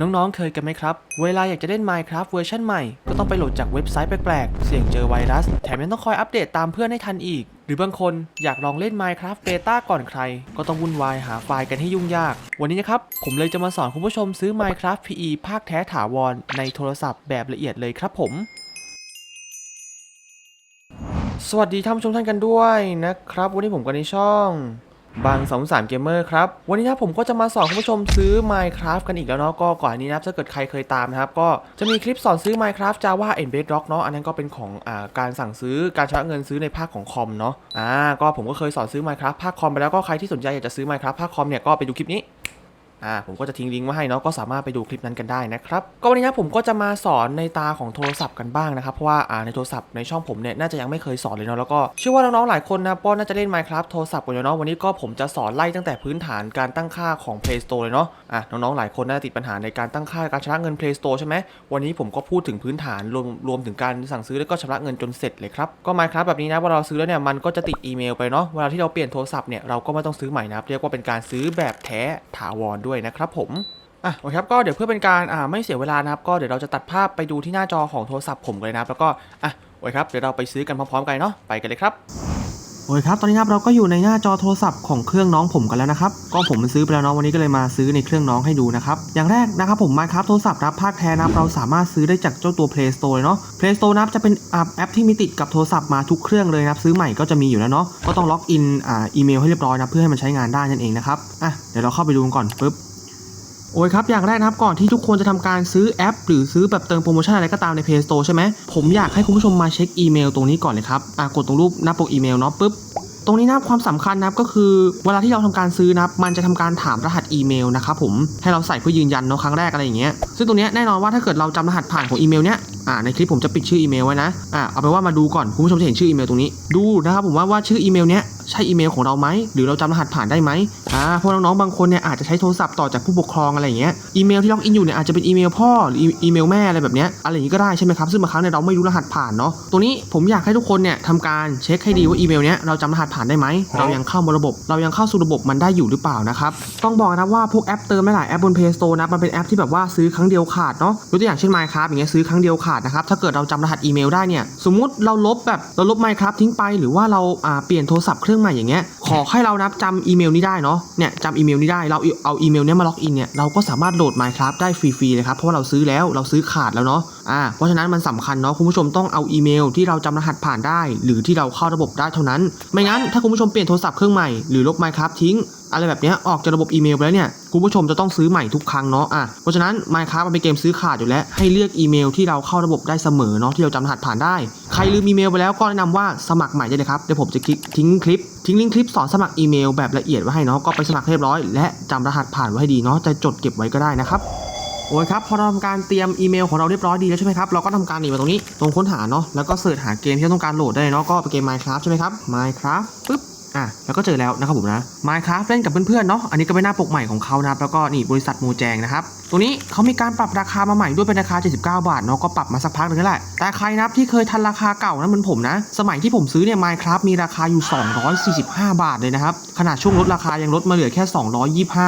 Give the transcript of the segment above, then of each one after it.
น้องๆ เคยกันไหมครับ เวลาอยากจะเล่น Minecraft เวอร์ชันใหม่ ก็ต้องไปโหลดจากเว็บไซต์แปลกๆ เสี่ยงเจอไวรัส แถมยังต้องคอยอัปเดตตามเพื่อนให้ทันอีก หรือบางคนอยากลองเล่น Minecraft Beta ก่อนใคร ก็ต้องวุ่นวายหาไฟล์กันให้ยุ่งยาก วันนี้นะครับ ผมเลยจะมาสอนคุณผู้ชมซื้อ Minecraft PE ภาคแท้ถาวร ในโทรศัพท์แบบละเอียดเลยครับผมสวัสดีท่านผู้ชมท่านกันด้วยนะครับ วันนี้ผมกันในช่อง บางสองสามเกมเมอร์ครับ วันนี้นะผมก็จะมาสอนคุณผู้ชมซื้อ Minecraft กันอีกแล้วเนาะก็ก่อนนนี้นะถ้าเกิดใครเคยตามนะครับ ก็จะมีคลิปสอนซื้อ Minecraft Java and Bedrock เนาะอันนั้นก็เป็นของอ่าการสั่งซื้อการชำระเงินซื้อในภาคของคอมเนาะอ่าก็ผมก็เคยสอนซื้อ Minecraft ภาคคอมไปแล้วก็ใครที่สนใจอยากจะซื้อ Minecraft ภาคคอมเนี่ยก็ไปดูคลิปนี้ อ่าผมก็จะทิ้งลิงก์ไว้ให้เนาะก็สามารถไปดูคลิปนั้นกันได้นะครับก็วันนี้นะผมก็จะมาสอนในตาของโทรศัพท์กันบ้างนะครับเพราะว่าอ่าในโทรศัพท์ในช่องผมเนี่ยน่าจะยังไม่เคยสอนเลยเนาะแล้วก็เชื่อว่าน้องๆหลายคนนะก็น่าจะเล่น Minecraft โทรศัพท์กันอยู่เนาะวันนี้ก็ผมจะสอนไล่ตั้งแต่พื้นฐานการตั้งค่าของ Play Store เลยเนาะอะน้องๆหลายคนน่าติดปัญหาในการตั้งค่าการชำระเงิน Play Store ใช่ไหมวันนี้ผมก็พูดถึงพื้นฐานรวมรวมถึงการสั่งซื้อแล้วก็ชำระเงินจนเสร็จเลยครับก็ Minecraft แบบนี้นะเวลาเราซื้อแล้วเนี่ยมันก็จะติดอีเมลไปเนาะเวลาที่เราเปลี่ยนโทรศัพท์เนี่ยเราก็ไม่ต้องซื้อใหม่นะครับเรียกว่าเป็นการซื้อแบบแท้ถาวรด้วยนะครับผมอะโอเคครับก็เดี๋ยวเพื่อเป็นการอ่าไม่เสียเวลานะครับ ก็เดี๋ยวเราจะตัดภาพไปดูที่หน้าจอของโทรศัพท์ผมเลยนะครับแล้วก็อะโอเคครับเดี๋ยวเราไปซื้อกันพร้อมๆกันเนาะไปกันเลยครับ โอเคครับตอนนี้ครับเราก็อยู่ในหน้าจอโทรศัพท์ของเครื่องน้องผมกันแล้วนะครับก็ผมมันซื้อไปแล้วเนาะวันนี้ก็เลยมาซื้อในเครื่องน้องให้ดูนะครับอย่างแรกนะครับผมมาครับโทรศัพท์รับภาคแท้นะเราสามารถซื้อได้จากเจ้าตัว Play Store เนาะ Play Store นะครับจะเป็นอ่าแอปที่มีติดกับโทรศัพท์มาทุกเครื่องเลยนะครับซื้อใหม่ก็จะมีอยู่แล้วเนาะก็ต้องล็อกอินอ่าอีเมลให้เรียบร้อยนะเพื่อให้มันใช้งานได้นั่นเองนะครับอะเดี๋ยวเราเข้าไปดูกันก่อนปึ๊บ โอ้ยครับ อย่างแรกนะครับ ก่อนที่ทุกคนจะทำการซื้อแอป หรือซื้อแบบเติมโปรโมชั่นอะไรก็ตามใน Play Store ใช่ไหมผมอยากให้คุณผู้ชมมาเช็คอีเมลตรงนี้ก่อนเลยครับอะกดตรงรูปหน้าปกอีเมลเนาะปุ๊บตรงนี้นะครับความสำคัญนะครับก็คือเวลาที่เราทำการซื้อนะครับมันจะทำการถามรหัสอีเมลนะครับผมให้เราใส่เพื่อยืนยันเนาะครั้งแรกอะไรอย่างเงี้ยซึ่งตรงเนี้ยแน่นอนว่าถ้าเกิดเราจำรหัสผ่านของอีเมลเนี้ยอ่าในคลิปผมจะปิดชื่ออีเมลไว้นะอ่าเอาเป็นว่ามาดูก่อนคุณผู้ชมจะเห็นชื่ออีเมลตรงนี้ดูนะครับผมว่าว่าชื่ออีเมลเนี้ย ใช่อีเมลของเราไหมหรือเราจำรหัสผ่านได้ไหมอ่าเพราะน้องๆบางคนเนี่ยอาจจะใช้โทรศัพท์ต่อจากผู้ปกครองอะไรอย่างเงี้ยอีเมลที่ล็อกอินอยู่เนี่ยอาจจะเป็นอีเมลพ่อหรืออีเมลแม่อะไรแบบเนี้ยอะไรอย่างงี้ก็ได้ใช่ไหมครับซึ่งบางครั้งเนี่ยเราไม่รู้รหัสผ่านเนาะตรงนี้ผมอยากให้ทุกคนเนี่ยทำการเช็คให้ดีว่าอีเมลเนี้ยเราจำรหัสผ่านได้ไหมเรายังเข้ามาระบบ เรายังเข้าสู่ระบบมันได้อยู่หรือเปล่านะครับต้องบอกนะว่าพวกแอปเติมไม่หลายแอปบน Play Store นะมันเป็นแอปที่แบบว่าซื้อครั้งเดียวขาดเนาะยกตัวอย่างเช่น Minecraft อย่างเงี้ยซื้อครั้งเดียวขาดนะครับถ้าเกิดเราจำรหัสอีเมลได้เนี่ยสมมุติเราลบแบบเราลบ Minecraft ทิ้งไปหรือว่าเราอ่าเปลี่ยนโทรศัพท์เครื่องื่องใหม่อย่างเงี้ยขอให้เรานับจำอีเมลนี้ได้เนาะเนี่ยจำอีเมลนี้ได้เราเอาอีเมลเนี้ยมาล็อกอินเนี่ยเราก็สามารถโหลด Minecraft ได้ฟรีๆเลยครับเพราะว่าเราซื้อแล้วเราซื้อขาดแล้วเนาะอ่าเพราะฉะนั้นมันสำคัญเนาะคุณผู้ชมต้องเอาอีเมลที่เราจำรหัสผ่านได้ หรือที่เราเข้าระบบได้เท่านั้น ไม่งั้นถ้าคุณผู้ชมเปลี่ยนโทรศัพท์เครื่องใหม่หรือลบ Minecraft ทิ้งอะไรแบบนี้ออกจากระบบอีเมลไปแล้วเนี่ยคุณผู้ชมจะต้องซื้อใหม่ทุกครั้งเนาะอะเพราะฉะนั้น Minecraft มันเป็นเกมซื้อขาดอยู่แล้ว ให้เลือกอีเมลที่เราเข้าระบบได้เสมอเนาะที่เราจำรหัสผ่านได้ ใครลืมอีเมลไปแล้วก็แนะนำว่าสมัครใหม่ได้เลยครับเดี๋ยวผมจะคลิกทิ้งคลิปทิ้งลิงก์คลิปสอนสมัครอีเมลแบบละเอียดไว้ให้เนาะก็ไปสมัครเรียบร้อย และจำรหัสผ่านไว้ให้ดีเนาะจะจดเก็บไว้ก็ได้นะครับโอ้ยครับพอเราทำการเตรียมอีเมลของเราเรียบร้อยดีแล้วใช่ไหมครับเราก็ทำการหนีมาตรงนี้ตรงค้นหาเนาะแล้วก็เสิร์ชหาเกมที่ต้องการโหลดได้เนาะก็เป็นเกม Minecraft ใช่ไหมครับ Minecraft ปึ๊บ อะแล้วก็เจอแล้วนะครับผมนะ Minecraft เล่นกับเพื่อนๆเนาะอันนี้ก็เป็นหน้าปกใหม่ของเขานะครับแล้วก็นี่บริษัทโมแจงนะครับตรงนี้เขามีการปรับราคามาใหม่ด้วยเป็นราคา 79 บาทเนาะก็ปรับมาสักพักนึงแล้วแหละแต่ใครนะครับที่เคยทันราคาเก่านะเหมือนผมนะ สมัยที่ผมซื้อเนี่ย Minecraft มีราคาอยู่ 245 บาทเลยนะครับขนาดช่วงลดราคายังลดมาเหลือแค่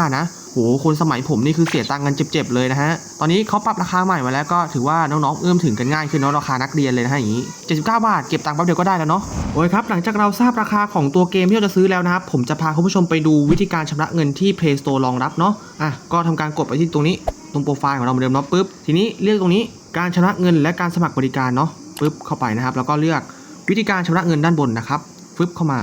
225 นะโหคนสมัยผมนี่คือเสียตังค์กันเจ็บๆเลยนะฮะ ตอนนี้เขาปรับราคาใหม่มาแล้วก็ถือว่าน้องๆเอื้อมถึงกันง่ายขึ้นเนาะราคานักเรียนเลยนะฮะอย่างนี้ 79 บาทเก็บตังค์แป๊บเดียวก็ได้แล้วเนาะ โอ้ยครับหลังจากเราทราบราคาของตัวเกมที่เราจะซื้อแล้วนะครับผมจะพาคุณผู้ชมไปดูวิธีการชำระเงินที่ Play Store รองรับเนาะ อะก็ทำการกดไปที่ตรงนี้ตรงโปรไฟล์ของเราเหมือนเดิมเนาะปุ๊บ ทีนี้เลือกตรงนี้การชำระเงินและการสมัครบริการเนาะปุ๊บเข้าไปนะครับแล้วก็เลือกวิธีการชำระเงินด้านบนนะครับฟึบเข้ามา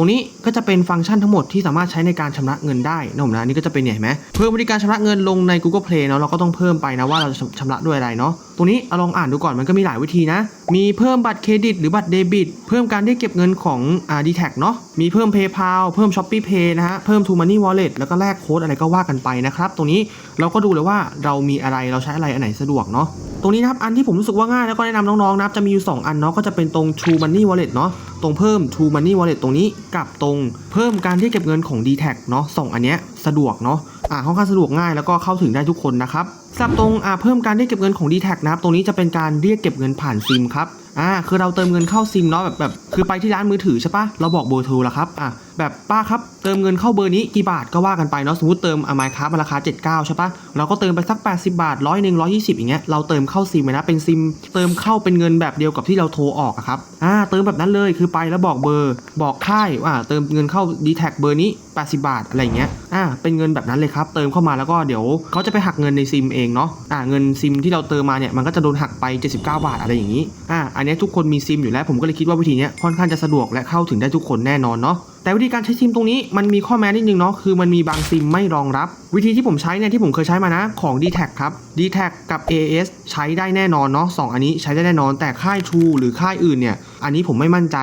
ตรงนี้ก็จะเป็นฟังก์ชันทั้งหมดที่สามารถใช้ในการชำระเงินได้นะผมนะนี่ก็จะเป็นเนี่ยเห็นไหมเพิ่มบริการชำระเงินลงใน Google Play เนาะเราก็ต้องเพิ่มไปนะว่าเราจะชำระด้วยอะไรเนาะตรงนี้เอาลองอ่านดูก่อนมันก็มีหลายวิธีนะ มีเพิ่มบัตรเครดิตหรือบัตรเดบิต เพิ่มการเรียกเก็บเงินของอ่าดีแท็เนาะ มีเพิ่ม PayPal เพิ่ม Shopee Pay นะฮะ เพิ่ม t o Money Wallet แล้วก็แลกโค้ดอะไรก็ว่ากันไปนะครับ ตรงนี้เราก็ดูเลยว่าเรามีอะไรเราใช้อะไรอันไหนสะดวกเนาะ ตรงนี้นะครับ อันที่ผมรู้สึกว่าง่ายแล้วก็แนะนำน้องๆนะครับจะมีอยู่สองอันเนาะ ก็จะเป็นตรง True Money Wallet เนาะ ตรงเพิ่ม True Money Wallet ตรงนี้กับตรงเพิ่มการเรียกเก็บเงินของ d t แทเนาะสองอันเนี้ยสะดวกเนาะอ่าค่อนข้างสะดวกง่ายแล้วก็เข้าถึงได้ทุกคนนะครับสำหรับตรงอ่าเพิ่มการเรียกเก็บเงินของ d t แทนะครับตรงนี้จะเป็นการเรียกเก็บเงินผ่านซิมครับอ่าคือเราเติมเงินเข้าซิมเนาะแบบแบบ คือไปที่ร้านมือถือใช่ปะเราบอกเบอร์โทรแล้วครับอ่าแบบป้าครับเติมเงินเข้าเบอร์นี้กี่บาทก็ว่ากันไปเนาะสมมติเติมอะไมค์ครับราคา 79 ใช่ปะเราก็เติมไปสัก 80 บาทร้อยหนึ่งร้อยยี่สิบอย่างเงี้ยเราเติมเข้าซิมนะเป็นซิม เติมเข้าเป็นเงินแบบเดียวกับที่เราโทรออกอะครับอ่าเติมแบบนั้นเลยคือไปแล้วบอกเบอร์ บอกค่ายว่าเติมเงินเข้า d t แทเบอร์นี้ 80 บาทอะไรเงี้ยอ่าเป็นเงินแบบนั้นเลยครับ เติมเข้ามาแล้วก็เดี๋ยวเขาจะไปหักเงินในซิมเองเนาะอ่าเงินซิมที่เราเติมมาเนี่ยมันก็จะโดนหักไป 79 บาทอะไรอย่างงี้อ่าอันนี้ทุกคนมีซิมอยู่แล้วผมก็เลยคิดว่าวิธีเนี้ยค่่อนข้างจะสะดวกและเข้าถึงได้ทุกคนแน่นอนเนาะแต่วิธีการใช้ซิมตรงนี้มันมีข้อแม้นิดนึงเนาะคือมันมีบางซิมไม่รองรับ วิธีที่ผมใช้เนี่ยที่ผมเคยใช้มานะของ d t แทครับ d t แทกับ AS ใช้ได้แน่นอนเนาะสองอันนี้ใช้ได้แน่นอนแต่ค่าย True หรือค่ายอื่นเนี่ย อันนี้ผมไม่มั่นใจ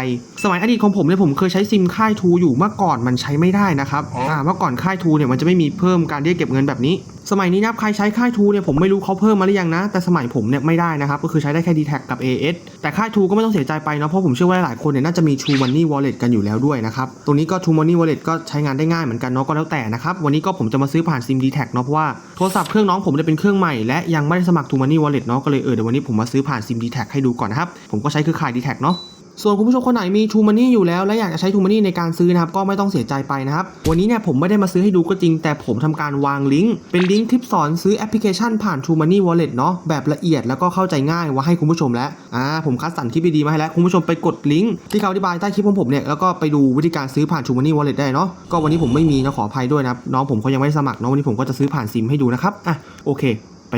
สมัยอดีตของผมเนี่ยผมเคยใช้ซิมค่าย True อยู่เมื่อก่อนมันใช้ไม่ได้นะครับอ่าเมื่อก่อนค่าย True เนี่ยมันจะไม่มีเพิ่มการเรียกเก็บเงินแบบนี้ สมัยนี้นะครับใครใช้ค่าย True เนี่ยผมไม่รู้เขาเพิ่มมาหรือยังนะ แต่สมัยผมเนี่ยไม่ได้นะครับก็คือใช้ได้แค่ d t แทกับ AS แต่ค่าย True ก็ไม่ต้องเสียใจไปเนาะเพราะผมเชื่อว่าหลายคนเนี่ยน่าจะมี True Money Wallet กันอยู่แล้วด้วยนะครับตรงนี้ก็ True Money Wallet ก็ใช้งานได้ง่ายเหมือนกันเนาะก็แล้วแต่นะครับวันนี้ก็ผมจะมาซื้อผ่านซิม d t แทเนาะเพราะว่าโทรศัพท์เครื่องน้องผมเนี่ยเป็นเครื่องใหม่และยังไม่ได้สมัคร True Money Wallet เนาะก็เลยเออเดี๋ยววันนี้ผมมาซื้อผ่านซิม d t แทให้ดูก่อนนะครับผมก็ใช้เครือข่าย d t แทเนาะ ส่วนคุณผู้ชมคนไหนมี True Money อยู่แล้วและอยากจะใช้ True Money ในการซื้อนะครับก็ไม่ต้องเสียใจไปนะครับวันนี้เนี่ยผมไม่ได้มาซื้อให้ดูก็จริง แต่ผมทำการวางลิงก์เป็นลิงก์คลิปสอนซื้อแอปพลิเคชันผ่าน True Money Wallet เนาะแบบละเอียดแล้วก็เข้าใจง่ายว่าให้คุณผู้ชมแล้วอ่าผมคัดสรรคลิปดีๆมาให้แล้วคุณผู้ชมไปกดลิงก์ที่เขาอธิบายใต้คลิปของผมเนี่ยแล้วก็ไปดูวิธีการซื้อผ่าน True Money Wallet ได้เนาะก็วันนี้ผมไม่มีนะขออภัยด้วยนะน้องผมเขายังไม่ได้สมัครเนาะวันนี้ผมก็จะซื้อผ่านซิมให้ดูนะครับอะโอเค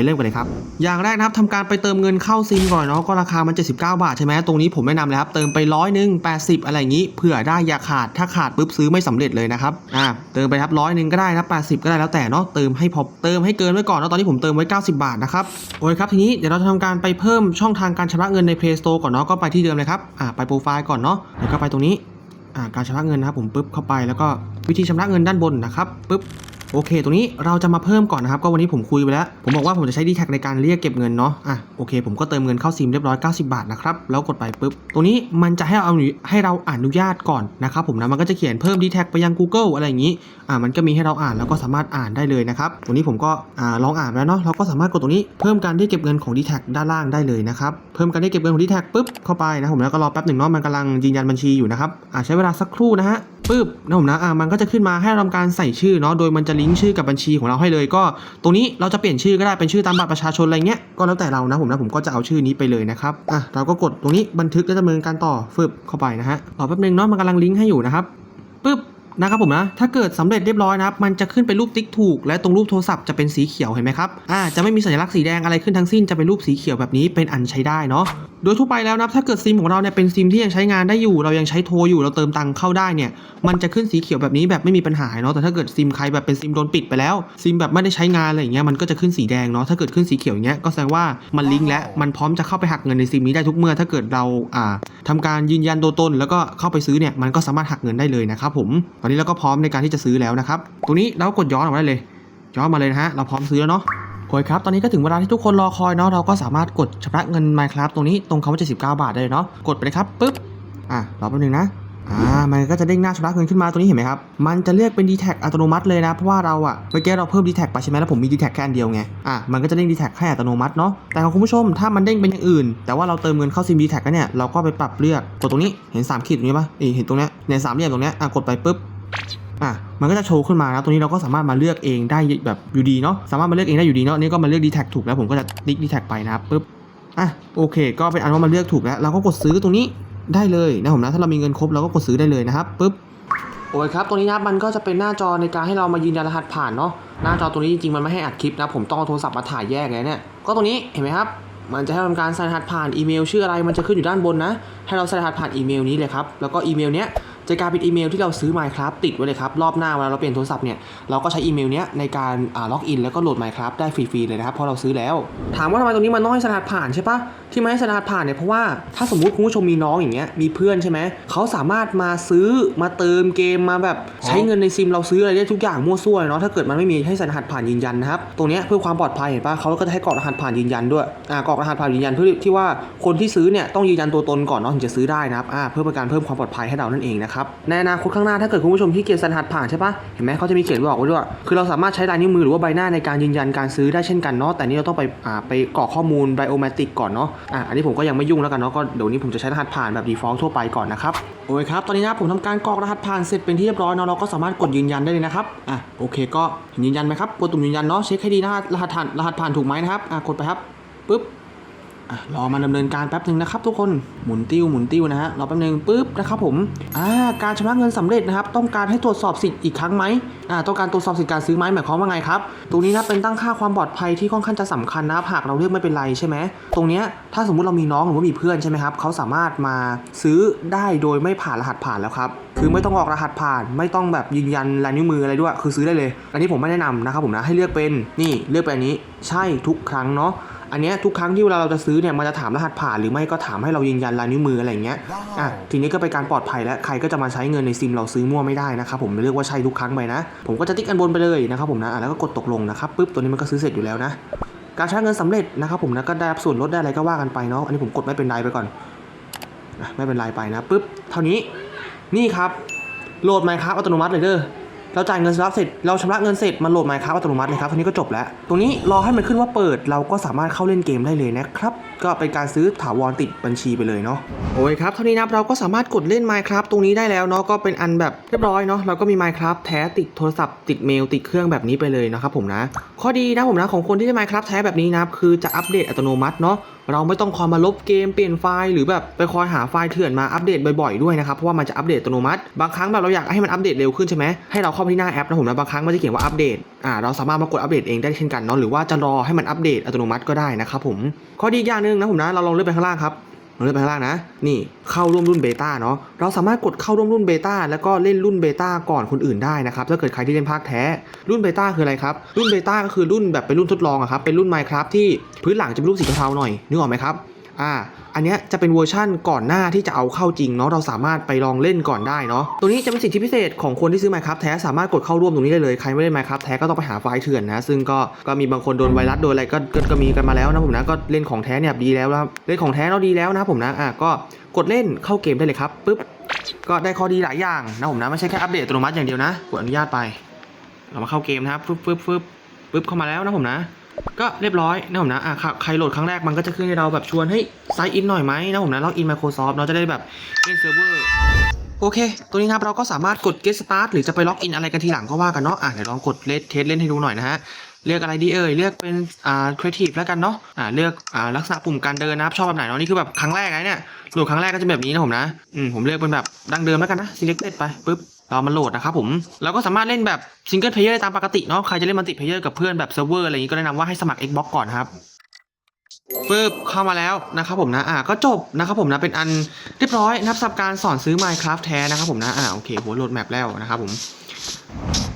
เริ่มกันเลยครับ อย่างแรกนะครับทำการไปเติมเงินเข้าซิมก่อนเนาะก็ราคามัน 79 บาทใช่ไหมตรงนี้ผมแนะนำเลยครับเติมไปร้อยหนึ่ง80อะไรอย่างนี้เผื่อได้อย่าขาดถ้าขาดปุ๊บซื้อไม่สำเร็จเลยนะครับอ่าเติมไปครับร้อยหนึ่งก็ได้นะ80ก็ได้แล้วแต่เนาะเติมให้พอเติมให้เกินไว้ก่อนเนาะตอนนี้ผมเติมไว้ 90 บาทนะครับโอเคครับทีนี้เดี๋ยวเราจะทำการไปเพิ่มช่องทางการชำระเงินใน Play Store ก่อนเนาะก็ไปที่เดิมเลยครับอ่าไปโปรไฟล์ก่อนเนาะแล้วก็ไปตรงนี้อ่าการชำระเงินนะครับผมปุ๊บเข้าไปแล้วก็วิธีชำระเงินด้านบนนะครับปุ๊บ โอเค ตรงนี้เราจะมาเพิ่มก่อนนะครับ ก็วันนี้ผมคุยไปแล้ว ผมบอกว่าผมจะใช้ d t แท็ในการเรียกเก็บเงินเนาะ อะ โอเค ผมก็เติมเงินเข้าซิมเรียบร้อย 90 บาทนะครับ แล้วกดไปปุ๊บ ตรงนี้มันจะให้เราให้เราอนุญาตก่อนนะครับผมนะ มันก็จะเขียนเพิ่ม d t แท็ไปยัง Google อะไรอย่างนี้ อ่ามันก็มีให้เราอ่านแล้วก็สามารถอ่านได้เลยนะครับ ตรงนี้ผมก็อ่าลองอ่านแล้วเนาะ เราก็สามารถกดตรงนี้เพิ่มการเรียกเก็บเงินของ d t แทด้านล่างได้เลยนะครับ เพิ่มการเรียกเก็บเงินของ d t แทปุ๊บเข้าไปนะผมแล้วก็รอแป๊บหนึ่งเนาะมันกำลังยืนยันบัญชีอยู่นะครับอ่าใช้เวลาสักครู่นะฮะ ปึ๊บนะผมนะอ่ามันก็จะขึ้นมาให้เราทำการใส่ชื่อเนาะโดยมันจะลิงก์ชื่อกับบัญชีของเราให้เลย ก็ตรงนี้เราจะเปลี่ยนชื่อก็ได้เป็นชื่อตามบัตรประชาชนอะไรเงี้ยก็แล้วแต่เรานะผมนะผมก็จะเอาชื่อนี้ไปเลยนะครับอะเราก็กดตรงนี้บันทึกและดำเนินการต่อฟึบเข้าไปนะฮะรอแป๊บนึงเนาะมันกำลังลิงก์ให้อยู่นะครับปึ๊บ นะครับผมนะ ถ้าเกิดสำเร็จเรียบร้อยนะครับ มันจะขึ้นเป็นรูปติ๊กถูก และตรงรูปโทรศัพท์จะเป็นสีเขียวเห็นไหมครับ อ่า จะไม่มีสัญลักษณ์สีแดงอะไรขึ้นทั้งสิ้น จะเป็นรูปสีเขียวแบบนี้เป็นอันใช้ได้เนาะ โดยทั่วไปแล้วนะถ้าเกิดซิมของเราเนี่ยเป็นซิมที่ยังใช้งานได้อยู่ เรายังใช้โทรอยู่ เราเติมตังค์เข้าได้เนี่ย มันจะขึ้นสีเขียวแบบนี้แบบไม่มีปัญหาเนาะ แต่ถ้าเกิดซิมใครแบบเป็นซิมโดนปิดไปแล้ว ซิมแบบไม่ได้ใช้งานอะไรอย่างเงี้ย มันก็จะขึ้นสีแดงเนาะ ถ้าเกิดขึ้นสีเขียวอย่างเงี้ย ก็แสดงว่ามันลิงก์และมันพร้อมจะเข้าไปหักเงินในซิมนี้ได้ทุกเมื่อ ถ้าเกิดเราอ่าทำการยืนยันตัวตน แล้วก็เข้าไปซื้อเนี่ยมันก็สามารถหักเงินได้เลยนะครับผมตอนนี้เราก็พร้อมในการที่จะซื้อแล้วนะครับตรงนี้เรากดย้อนออกมาได้เลยย้อนมาเลยนะฮะเราพร้อมซื้อแล้วเนาะโอเคครับตอนนี้ก็ถึงเวลาที่ทุกคนรอคอยเนาะเราก็สามารถกดชำระเงิน Minecraft ตรงนี้ตรงคำว่า79บาทได้เลยเนาะกดไปเลยครับปึ๊บอะรอแป๊บนึงนะอ่ามันก็จะเด้งหน้าชำระเงินขึ้นมาตรงนี้เห็นไหมครับ มันจะเรียกเป็น d t แทอัตโนมัติเลยนะ เพราะว่าเราอะเมื่อกี้เราเพิ่ม d t แทไปใช่ไหมแล้วผมมี d t แทแค่อันเดียวไง อะมันก็จะเด้ง d t แทให้อัตโนมัติเนาะ แต่ของคุณผู้ชมถ้ามันเด้งเป็นอย่างอื่น แต่ว่าเราเติมเงินเข้าซิม d t แทแล้วเนี่ย เราก็ไปปรับเลือกกดตรงนี้ เห็น 3 ขีดตรงนี้ปะเอ้ยเห็นตรงเนี้ยในสามเหลี่ยมตรงเนี้ย อะกดไปปุ๊บ อะมันก็จะโชว์ขึ้นมานะตรงนี้เราก็สามารถมาเลือกเองได้แบบอยู่ดีเนาะสามารถมาเลือกเองได้อยู่ดีเนาะนี่ก็มาเลือก d t แท็กถูกแล้วผมก็จะติ๊ก d t แท็กไปนะครับปุ๊บอะโอเค ก็เป็นอันว่ามันเลือกถูกแล้ว เราก็กดซื้อตรงนี้ได้เลยนะผมนะถ้าเรามีเงินครบเราก็กดซื้อได้เลยนะครับปุ๊บโอ้ยครับตรงนี้นะมันก็จะเป็นหน้าจอในการให้เรามายืนยันรหัสผ่านเนาะหน้าจอตรงนี้จริงๆมันไม่ให้อัดคลิปนะผมต้องเอาโทรศัพท์มาถ่ายแยกเลยเนี่ยก็ตรงนี้เห็นไหมครับมันจะให้ทำการใส่รหัสผ่านอีเมลชื่ออะไรมันจะขึ้นอยู่ด้านบนนะ ให้เราใส่รหัสผ่านอีเมลนี้เลยครับ แล้วก็อีเมลเนี้ย จะกลายเป็นอีเมลที่เราซื้อ Minecraft ติดไว้เลยครับ รอบหน้าเวลาเราเปลี่ยนโทรศัพท์เนี่ย เราก็ใช้อีเมลเนี้ยในการอ่าล็อกอินแล้วก็โหลด Minecraft ได้ฟรีๆเลยนะครับ เพราะเราซื้อแล้ว ถามว่าทำไมตรงนี้มันต้องให้ใส่รหัสผ่านใช่ปะที่ไม่ให้ใส่รหัสผ่านเนี่ยเพราะว่าถ้าสมมุติคุณผู้ชมมีน้องอย่างเงี้ยมีเพื่อนใช่ไหมเขาสามารถมาซื้อมาเติมเกมมาแบบใช้เงินในซิมเราซื้ออะไรได้ทุกอย่างมั่วซั่วเลยเนาะถ้าเกิดมันไม่มีให้ใส่รหัสผ่านยืนยันนะครับตรงเนี้ยเพื่อความปลอดภัยเห็นปะเขาก็จะให้กรอกรหัสผ่านยืนยันด้วยอ่ากรอกรหัสผ่านยืนยันเพื่อที่ว่าคนที่ซื้อเนี่ยต้องยืนยันตัวตนก่อนเนาะถึงจะซื้อได้นะครับอ่าเพื่อเป็นการเพิ่มความปลอดภัยให้เรานั่นเองนะครับนะครับในอนาคตข้างหน้าถ้าเกิดคุณผู้ชมที่เกียรสรหัสผ่านใช่ปะเห็นไหมเขาจะมีเขียนบอกไว้ด้วยคือเราสามารถใช้ลายนิ้วมือหรือว่าใบหน้าในการยืนยันการซื้อได้เช่นกันเนาะแต่นี่เราต้องไปอ่าไปกรอกข้อมูลไบโอเมตริกก่อนเนาะอะอันนี้ผมก็ยังไม่ยุ่งแล้วกันเนาะก็เดี๋ยวนี้ผมจะใช้รหัสผ่านแบบ default ทั่วไปก่อนนะครับโอเคครับตอนนี้นะผมทำการกรอกรหัสผ่านเสร็จเป็นที่เรียบร้อยเนาะเราก็สามารถกดยืนยันได้เลยนะครับอะโอเค ก็ยืนยันไหมครับกดตุ่มยืนยันเนาะเช็คให้ดีนะรหัสผ่านรหัสผ่านถูกไหมนะครับอะกดไปครับปึ๊บ รอมาดำเนินการแป๊บหนึ่งนะครับทุกคนหมุนติ้วหมุนติ้วนะฮะรอแป๊บหนึ่งปุ๊บนะครับผมอ่าการชำระเงินสำเร็จนะครับ ต้องการให้ตรวจสอบสิทธิ์อีกครั้งไหมอ่าต้องการตรวจสอบสิทธิ์การซื้อไหมหมายความว่าไงครับตรงนี้นะเป็นตั้งค่าความปลอดภัยที่ค่อนข้างจะสำคัญนะครับหากเราเลือกไม่เป็นไรใช่ไหมตรงเนี้ยถ้าสมมุติเรามีน้องหรือว่ามีเพื่อนใช่ไหมครับเขาสามารถมาซื้อได้โดยไม่ผ่านรหัสผ่านแล้วครับคือไม่ต้องออกรหัสผ่านไม่ต้องแบบยืนยันลายนิ้วมืออะไรด้วย คือซื้อได้เลย อันนี้ผมไม่แนะนำนะครับผมนะให้เลือกเป็นนี่เลือกไปอันนี้ใช่ทุกครั้งเนาะ อันเนี้ยทุกครั้งที่เวลาเราจะซื้อเนี่ยมันจะถามรหัสผ่านหรือไม่ก็ถามให้เรายืนยันลายนิ้วมืออะไรอย่างเงี้ยอะทีนี้ก็เป็นการปลอดภัยแล้วใครก็จะมาใช้เงินในซิมเราซื้อมั่วไม่ได้นะครับผมเรียกว่าใช่ทุกครั้งไปนะ ผมก็จะติ๊กอันบนไปเลยนะครับผมนะะแล้วก็กดตกลงนะครับปุ๊บตัวนี้มันก็ซื้อเสร็จอยู่แล้วนะการใช้เงินสำเร็จนะครับผมนะก็ได้รับส่วนลดได้อะไรก็ว่ากันไปเนาะอันนี้ผมกดไม่เป็นไรไปก่อนไม่เป็นไรไปนะปุ๊บเท่านี้นี่ครับโหลดไมค์ครับอัตโนมัติเลยเด้อ เราจ่ายเงินชำระเสร็จ เราชำระเงินเสร็จ มันโหลดไมค์ครับอัตโนมัติเลยครับทีนี้ก็จบแล้ว ตรงนี้รอให้มันขึ้นว่าเปิด เราก็สามารถเข้าเล่นเกมได้เลยนะครับ ก็เป็นการซื้อถาวรติดบัญชีไปเลยเนาะ โอ้ยครับ เท่านี้นับเราก็สามารถกดเล่น Minecraft ตรงนี้ได้แล้วเนาะ ก็เป็นอันแบบเรียบร้อยเนาะ เราก็มี Minecraft แท้ติดโทรศัพท์ติดเมลติดเครื่องแบบนี้ไปเลยนะครับผมนะ ข้อดีนะผมนะของคนที่ได้ Minecraft แท้แบบนี้นับคือจะอัปเดตอัตโนมัติเนาะ เราไม่ต้องคอยมาลบเกมเปลี่ยนไฟล์หรือแบบไปคอยหาไฟล์เถื่อนมาอัปเดตบ่อยๆด้วยนะครับเพราะว่ามันจะอัปเดตอัตโนมัติ บางครั้งแบบเราอยากให้มันอัปเดตเร็วขึ้นใช่ไหมให้เราเข้าไปที่หน้าแอปนะผมนะบางครั้งมันจะเขียนว่าอัปเดตอ่าเราสามารถมากดอัปเดตเองได้เช่นกันเนาะหรือว่าจะรอให้มันอัปเดตอัตโนมัติก็ได้นะครับผมข้อดีอีกอย่างหนึ่งนะผมนะเราลองเลื่อนไปข้างล่างครับ เราเลื่อนไปข้างล่างนะ นี่เข้าร่วมรุ่นเบต้าเนาะ เราสามารถกดเข้าร่วมรุ่นเบต้าแล้วก็เล่นรุ่นเบต้าก่อนคนอื่นได้นะครับ ถ้าเกิดใครที่เล่นภาคแท้ รุ่นเบต้าคืออะไรครับ รุ่นเบต้าก็คือรุ่นแบบเป็นรุ่นทดลองอะครับ เป็นรุ่นไมค์ครับที่พื้นหลังจะเป็นรูปสีเทาๆหน่อย นึกออกไหมครับ อ่าอันเนี้ยจะเป็นเวอร์ชั่นก่อนหน้าที่จะเอาเข้าจริงเนาะเราสามารถไปลองเล่นก่อนได้เนาะตัวนี้จะเป็นสิทธิพิเศษของคนที่ซื้อ Minecraft แท้สามารถกดเข้าร่วมตรงนี้ได้เลยใครไม่เล่น Minecraft แท้ก็ต้องไปหาไฟล์เถื่อนนะ ซึ่งก็ก็มีบางคนโดนไวรัสโดนอะไรก็ก็ก็มีกันมาแล้วนะผมนะก็เล่นของแท้เนี่ยดีแล้วนะเล่นของแท้เราดีแล้วนะผมนะอะก็กดเล่นเข้าเกมได้เลยครับปึ๊บก็ได้ข้อดีหลายอย่างนะผมนะไม่ใช่แค่อัปเดตอัตโนมัติอย่างเดียวนะกดอนุญาตไป เรามาเข้าเกมนะครับฟึบฟึบฟึบปึ๊บเข้ามาแล้วนะผมนะ ก็เรียบร้อยนะผมนะอะใครโหลดครั้งแรกมันก็จะขึ้นให้เราแบบชวนให้ไซน์อินหน่อยไหมนะผมนะล็อกอิน Microsoft เราจะได้แบบเล่นเซิร์ฟเวอร์โอเค ตัวนี้นะครับเราก็สามารถกด get start หรือจะไปล็อกอินอะไรกันทีหลังก็ว่ากันเนาะอะเดี๋ยวลองกดเลทเทสเล่นให้ดูหน่อยนะฮะ เลือกอะไรดีเอ่ย เลือกเป็นอ่า creative แล้วกันเนาะ อ่าเลือกอ่าลักษณะปุ่มการเดินนะครับ ชอบแบบไหนเนาะ นี่คือแบบครั้งแรกนะเนี่ยโหลดครั้งแรกก็จะแบบนี้นะผมนะ อืมผมเลือกเป็นแบบดั้งเดิมแล้วกันนะ selected ไปปุ๊บ เรามาโหลดนะครับผมเราก็สามารถเล่นแบบ single player ได้ตามปกติเนาะใครจะเล่นมัลติ player กับเพื่อนแบบเซิร์ฟเวอร์อะไรอย่างงี้ก็แนะนำว่าให้สมัคร Xbox ก่อนครับปึ๊บเข้ามาแล้วนะครับผมนะอ่าก็จบนะครับผมนะเป็นอันเรียบร้อยนะครับสำหรับการสอนซื้อ Minecraft แท้นะครับผมนะอ่าโอเคหัวโหลดแมปแล้วนะครับผม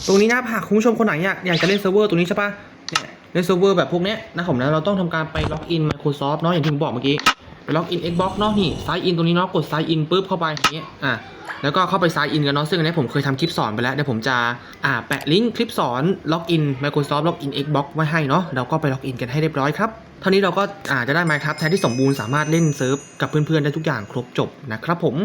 ตรงนี้นะหากคุณผู้ชมคนไหนอยากอยากจะเล่นเซิร์ฟเวอร์ตรงนี้ใช่ปะเนี่ยเล่นเซิร์ฟเวอร์แบบพวกเนี้ยนะครับผมนะเราต้องทำการไปล็อกอิน Microsoft เนาะอย่างที่ผมบอกเมื่อกี้ไปล็อกอิน Xbox เนาะนี่ sign in ตรงนี้เนาะกด sign in ปุ๊บเข้าไปอย่างเงี้ยอ่า แล้วก็เข้าไป sign in กันเนาะซึ่งอันนี้ผมเคยทำคลิปสอนไปแล้วเดี๋ยวผมจะอ่าแปะลิงก์คลิปสอนล็อกอิน Microsoft ล็อกอิน Xbox ไว้ให้เนาะเราก็ไปล็อกอินกันให้เรียบร้อยครับเท่านี้เราก็อาจจะได้ Minecraft แทนที่สมบูรณ์สามารถเล่นเซิร์ฟกับเพื่อนๆได้ทุกอย่างครบจบนะครับผม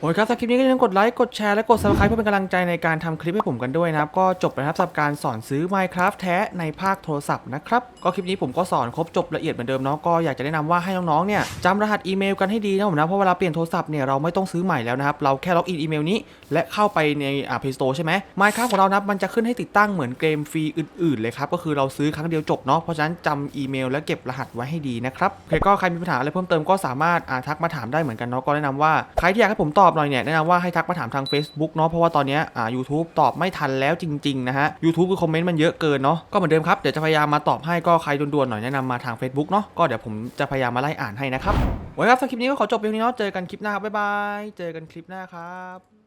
โอ้ยครับสำหรับคลิปนี้ก็อย่าลืมกดไลค์ กดแชร์ และกด subscribe เพื่อเป็นกำลังใจในการทำคลิปให้ผมกันด้วยนะครับ ก็จบไปนะครับสำหรับการสอนซื้อ Minecraft แท้ในภาคโทรศัพท์นะครับก็คลิปนี้ผมก็สอนครบจบละเอียดเหมือนเดิมเนาะก็อยากจะแนะนำว่าให้น้องๆเนี่ยจำรหัสอีเมลกันให้ดีนะผมนะเพราะเวลาเปลี่ยนโทรศัพท์เนี่ยเราไม่ต้องซื้อใหม่แล้วนะครับเราแค่ล็อกอินอีเมลนี้ และเข้าไปในอ่า Play Store ใช่ไหม Minecraft ของเรานะมันจะขึ้นให้ติดตั้งเหมือนเกมฟรีอื่นๆเลยครับก็คือเราซื้อครั้งเดียวจบเนาะเพราะฉะนั้นจำอีเมล และเก็บรหัสไว้ให้ดีนะครับโอเคก็ใครมีปัญหาอะไรเพิ่มเติมก็สามารถอ่าทักมาถามได้เหมือนกันเนาะก็แนะนำว่าใครที่อยากให้ผมตอบหน่อยเนี่ยแนะนำว่าให้ทักมาถามทาง Facebook เนาะเพราะว่าตอนนี้อ่า YouTube ตอบไม่ทันแล้วจริงๆนะฮะ YouTube คือคอมเมนต์มันเยอะเกินเนาะก็เหมือนเดิมครับเดี๋ยวจะพยายามมาตอบให้ก็ใครด่วนๆหน่อยแนะนำมาทาง Facebook เนาะก็เดี๋ยวผมจะพยายามมาไล่อ่านให้นะครับไว้ครับสำหรับคลิปนี้ก็ขอจบเพียงนี้เนาะเจอกันคลิปหน้าครับบ๊ายบายเจอกันคลิปหน้าครับ